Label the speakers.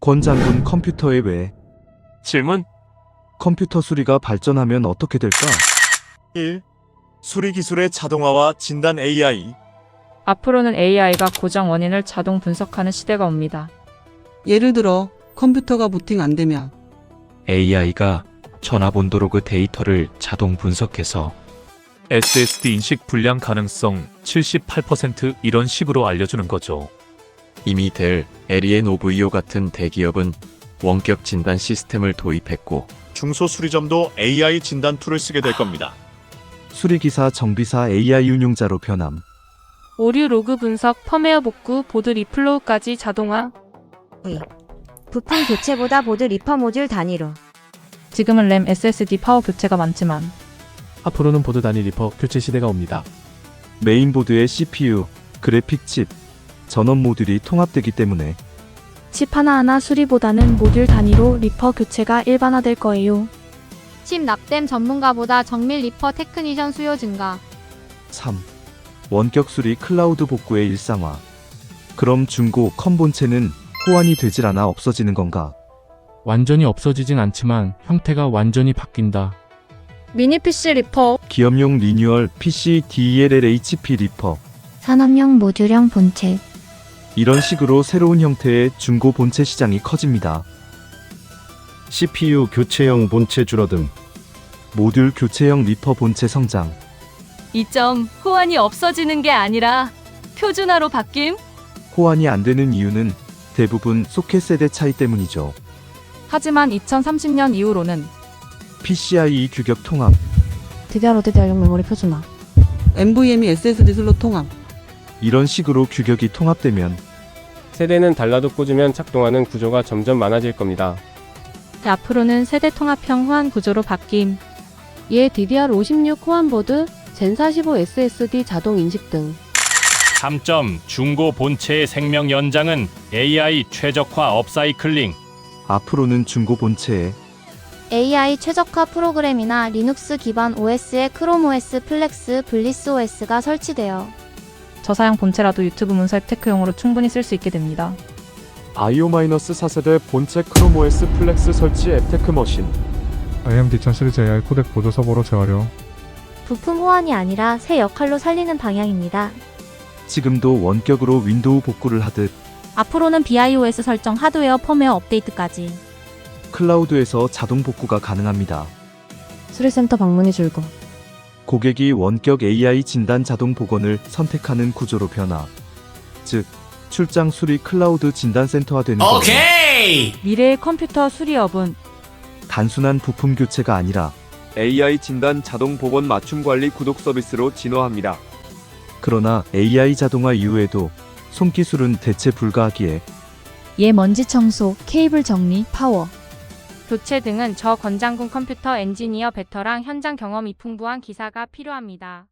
Speaker 1: 권 장군 컴퓨터에 왜
Speaker 2: 질문
Speaker 1: 컴퓨터 수리가 발전하면 어떻게 될까?
Speaker 3: 1. 수리 기술의 자동화와 진단 AI.
Speaker 4: 앞으로는 AI가 고정 원인을 자동 분석하는 시대가 옵니다.
Speaker 5: 예를 들어 컴퓨터가 부팅 안 되면
Speaker 6: AI가 전화본도로그 데이터를 자동 분석해서
Speaker 2: SSD 인식 불량 가능성 78% 이런 식으로 알려주는 거죠.
Speaker 6: 이미 델, 에리에노브이오 같은 대기업은 원격 진단 시스템을 도입했고
Speaker 3: 중소수리점도 AI 진단 툴을 쓰게 될 겁니다.
Speaker 1: 수리기사 정비사 AI 운용자로 변함.
Speaker 7: 오류 로그 분석, 펌웨어 복구, 보드 리플로우까지 자동화.
Speaker 8: 부품 교체보다 보드 리퍼 모듈 단위로
Speaker 4: 지금은 램, SSD 파워 교체가 많지만
Speaker 9: 앞으로는 보드 단위 리퍼 교체 시대가 옵니다.
Speaker 1: 메인보드의 CPU, 그래픽 칩, 전원 모듈이 통합되기 때문에
Speaker 7: 칩 하나하나 수리보다는 모듈 단위로 리퍼 교체가 일반화될 거예요.
Speaker 10: 칩 납땜 전문가보다 정밀 리퍼 테크니션 수요 증가.
Speaker 1: 3. 원격 수리 클라우드 복구의 일상화. 그럼 중고 컴 본체는 호환이 되질 않아 없어지는 건가?
Speaker 9: 완전히 없어지진 않지만 형태가 완전히 바뀐다.
Speaker 7: 미니 PC 리퍼,
Speaker 1: 기업용 리뉴얼 PC DLLHP 리퍼.
Speaker 10: 산업용 모듈형 본체.
Speaker 1: 이런 식으로 새로운 형태의 중고 본체 시장이 커집니다.
Speaker 11: CPU 교체형 본체 줄어듦.
Speaker 1: 모듈 교체형 리퍼 본체 성장.
Speaker 7: 이 점 호환이 없어지는 게 아니라 표준화로 바뀜?
Speaker 1: 호환이 안 되는 이유는 대부분 소켓 세대 차이 때문이죠.
Speaker 4: 하지만 2030년 이후로는
Speaker 1: PCIe 규격 통합,
Speaker 7: DDR5DDR6 메모리 표준화.
Speaker 5: NVMe SSD 슬롯 통합
Speaker 1: 이런 식으로 규격이 통합되면
Speaker 12: 세대는 달라도 꽂으면 작동하는 구조가 점점 많아질 겁니다.
Speaker 7: 앞으로는 세대 통합형 호환 구조로 바뀜.
Speaker 8: 얘 DDR56 호환보드, 젠45 SSD 자동 인식 등
Speaker 13: 3점 중고 본체의 생명 연장은 AI 최적화 업사이클링
Speaker 1: 앞으로는 중고 본체에
Speaker 10: AI 최적화 프로그램이나 리눅스 기반 OS에 크롬OS, 플렉스, 블리스 OS가 설치되어
Speaker 4: 저 사양 본체라도 유튜브 문서 앱 테크용으로 충분히 쓸 수 있게 됩니다.
Speaker 2: IO-4세대 본체 크롬OS 플렉스 설치 앱테크 머신.
Speaker 9: AMD 1000 시리즈 AI 코덱 보조 서버로 재활용.
Speaker 10: 부품 호환이 아니라 새 역할로 살리는 방향입니다.
Speaker 1: 지금도 원격으로 윈도우 복구를 하듯
Speaker 7: 앞으로는 BIOS 설정 하드웨어 펌웨어 업데이트까지.
Speaker 1: 클라우드에서 자동 복구가 가능합니다.
Speaker 7: 수리센터 방문이 줄고.
Speaker 1: 고객이 원격 AI 진단 자동 복원을 선택하는 구조로 변화. 즉, 출장 수리 클라우드 진단센터화 되는 거죠.
Speaker 4: 미래의 컴퓨터 수리업은
Speaker 1: 단순한 부품 교체가 아니라
Speaker 2: AI 진단 자동 복원 맞춤 관리 구독 서비스로 진화합니다.
Speaker 1: 그러나 AI 자동화 이후에도 손기술은 대체 불가하기에
Speaker 10: 예 먼지 청소, 케이블 정리, 파워.
Speaker 7: 교체 등은 저 권장군 컴퓨터 엔지니어 베터랑 현장 경험이 풍부한 기사가 필요합니다.